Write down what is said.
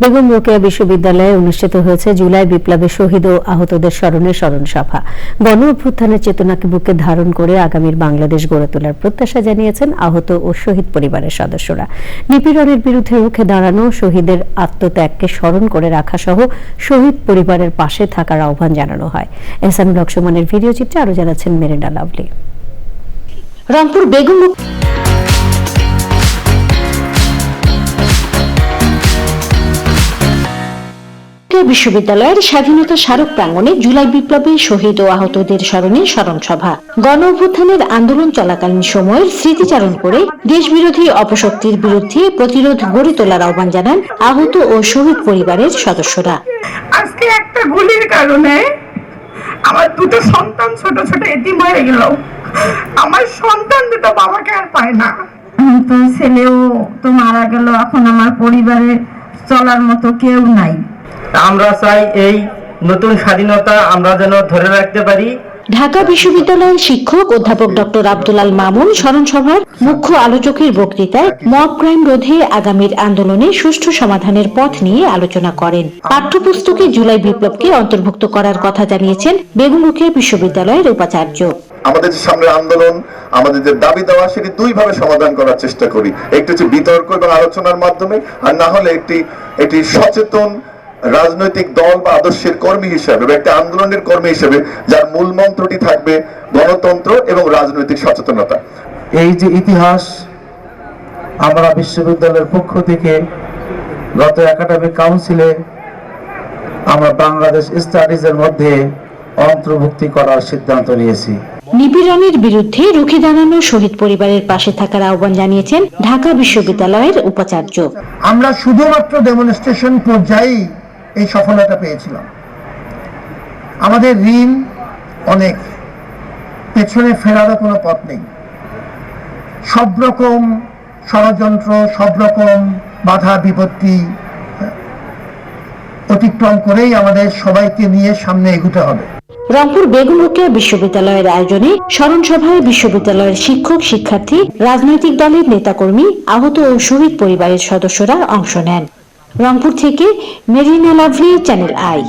বেগম রোকেয়া বিশ্ববিদ্যালয়ে অনুষ্ঠিত হয়েছে জুলাই বিপ্লবে শহীদ ও আহতদের স্মরণে স্মরণ সভা গণ অভ্যুত্থানের চেতনাকে বুকে ধারণ করে আগামীর বাংলাদেশ গড়ে তোলার প্রত্যাশা জানিয়েছেন আহত ও শহীদ পরিবারের সদস্যরা। নিপীড়নের বিরুদ্ধে রুখে দাঁড়ানো শহীদের আত্মত্যাগকে স্মরণ করে রাখা সহ শহীদ পরিবারের পাশে থাকার আহ্বান জানানো হয়। এহসান লক্ষ্মণের ভিডিও চিত্রে আরও জানাচ্ছেন মেরেন্ডা লাভলি। রংপুর বেগম রোকেয়া বিশ্ববিদ্যালয়ের স্বাধীনতা স্মারক প্রাঙ্গণে জুলাই বিপ্লবে শহীদ ও আহতদের স্মরণে স্মরণ সভা গণ অভ্যুত্থানের আন্দোলন চলাকালীন সময়ের স্মৃতিচারণ করে দেশবিরোধী অপশক্তির বিরুদ্ধে প্রতিরোধ গড়ে তোলার আহ্বান জানান আহত ও শহীদ পরিবারের সদস্যরা। আজকে একটা গুলির কারণে আমার দুটো সন্তান ছোট ছোট এতিম হয়ে গেল। আমার সন্তান দুটো বাবাকে আর পায় না। তো ছেলেও তো মারা গেল এখন আমার পরিবারে চলার মতো কেউ নাই। আমরা চাই এই নতুন স্বাধীনতা আমরা যেন ধরে রাখতে পারি। ঢাকা বিশ্ববিদ্যালয়ের শিক্ষক অধ্যাপক ডক্টর আব্দুলাল মামুন স্মরণ সভার মুখ্য আলোচকের বক্তৃতায় মব ক্রাইম রোধে আগামীর আন্দোলনে সুষ্ঠু সমাধানের পথ নিয়ে আলোচনা করেন। পাঠ্যপুস্তকে জুলাই বিপ্লবকে অন্তর্ভুক্ত করার কথা জানিয়েছেন বেগম রোকেয়া বিশ্ববিদ্যালয়ের উপাচার্য। আমাদের যে সামনের আন্দোলন আমাদের যে দাবি দেওয়া সেটি দুই ভাবে সমাধান করার চেষ্টা করি। একটি হচ্ছে বিতর্ক এবং আলোচনার মাধ্যমে আর না হলে একটি একটি সচেতন রাজনৈতিক দল বা আদর্শের কর্মী হিসাবে বা একটা আন্দোলনের কর্মী হিসেবে যার মূল মন্ত্রটি থাকবে গণতন্ত্র এবং রাজনৈতিক সচেতনতা। এই যে ইতিহাস আমরা বিশ্ববিদ্যালয়ের পক্ষ থেকে গত একাডেমিক কাউন্সিলে আমরা বাংলাদেশ স্টাডিজের মধ্যে অন্তর্ভুক্তি করার সিদ্ধান্ত নিয়েছি। নিপীড়নের বিরুদ্ধে রুখে দাঁড়ানো শহীদ পরিবারের পাশে থাকার আহ্বান জানিয়েছেন ঢাকা বিশ্ববিদ্যালয়ের উপাচার্য। আমরা শুধুমাত্র ডেমনস্ট্রেশন পর্যায়েই এই সফলতা পেয়েছিলাম। আমাদের ঋণ অনেক, পেছনে ফেরারও কোনো পথ নেই। সব রকম ষড়যন্ত্র, সব রকম বাধা, বিপত্তি অতিক্রম করেই আমাদের সবাইকে নিয়ে সামনে এগুতে হবে। রংপুর বেগম রোকেয়া বিশ্ববিদ্যালয়ের আয়োজনে স্মরণ সভায় বিশ্ববিদ্যালয়ের শিক্ষক, শিক্ষার্থী, রাজনৈতিক দলের নেতাকর্মী, আহত ও শহীদ পরিবারের সদস্যরা অংশ নেন। রংপুর থেকে মেরিনা লাভলি চ্যানেল আই।